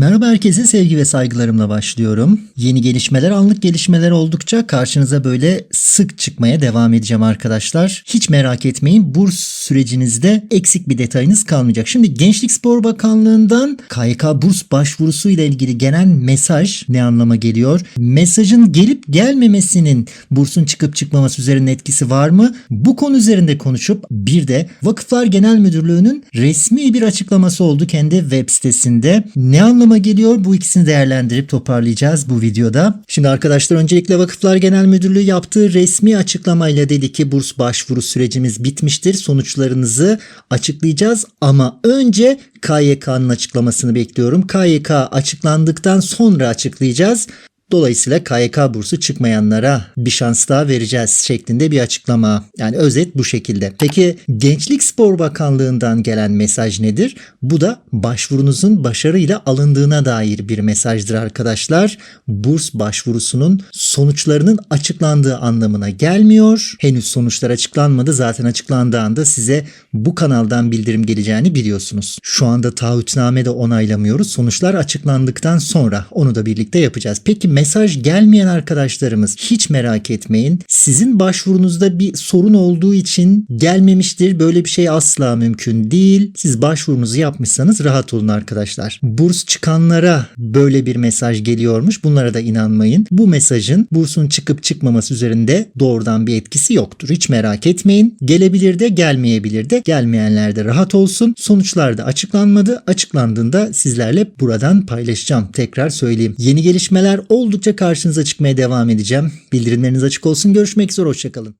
Merhaba herkese sevgi ve saygılarımla başlıyorum. Yeni gelişmeler, anlık gelişmeler oldukça karşınıza böyle sık çıkmaya devam edeceğim arkadaşlar. Hiç merak etmeyin burs sürecinizde eksik bir detayınız kalmayacak. Şimdi Gençlik Spor Bakanlığı'ndan KYK burs başvurusu ile ilgili gelen mesaj ne anlama geliyor? Mesajın gelip gelmemesinin bursun çıkıp çıkmaması üzerinde etkisi var mı? Bu konu üzerinde konuşup bir de Vakıflar Genel Müdürlüğü'nün resmi bir açıklaması oldu kendi web sitesinde. Ne anlama geliyor? Bu ikisini değerlendirip toparlayacağız bu videoda. Şimdi arkadaşlar öncelikle Vakıflar Genel Müdürlüğü yaptığı resmi açıklamayla dedi ki burs başvuru sürecimiz bitmiştir. Sonuçlarınızı açıklayacağız ama önce KYK'nın açıklamasını bekliyorum. KYK açıklandıktan sonra açıklayacağız. Dolayısıyla KYK bursu çıkmayanlara bir şans daha vereceğiz şeklinde bir açıklama. Yani özet bu şekilde. Peki Gençlik Spor Bakanlığı'ndan gelen mesaj nedir? Bu da başvurunuzun başarıyla alındığına dair bir mesajdır arkadaşlar. Burs başvurusunun sonuçlarının açıklandığı anlamına gelmiyor. Henüz sonuçlar açıklanmadı. Zaten açıklandığı anda size bu kanaldan bildirim geleceğini biliyorsunuz. Şu anda taahhütname de onaylamıyoruz. Sonuçlar açıklandıktan sonra onu da birlikte yapacağız. Peki mesaj gelmeyen arkadaşlarımız hiç merak etmeyin. Sizin başvurunuzda bir sorun olduğu için gelmemiştir. Böyle bir şey asla mümkün değil. Siz başvurunuzu yapmışsanız rahat olun arkadaşlar. Burs çıkanlara böyle bir mesaj geliyormuş. Bunlara da inanmayın. Bu mesajın bursun çıkıp çıkmaması üzerinde doğrudan bir etkisi yoktur. Hiç merak etmeyin. Gelebilir de gelmeyebilir de. Gelmeyenler de rahat olsun. Sonuçlar da açıklanmadı. Açıklandığında sizlerle buradan paylaşacağım. Tekrar söyleyeyim. Yeni gelişmeler oldukça karşınıza çıkmaya devam edeceğim. Bildirimleriniz açık olsun. Görüşmek üzere. Hoşçakalın.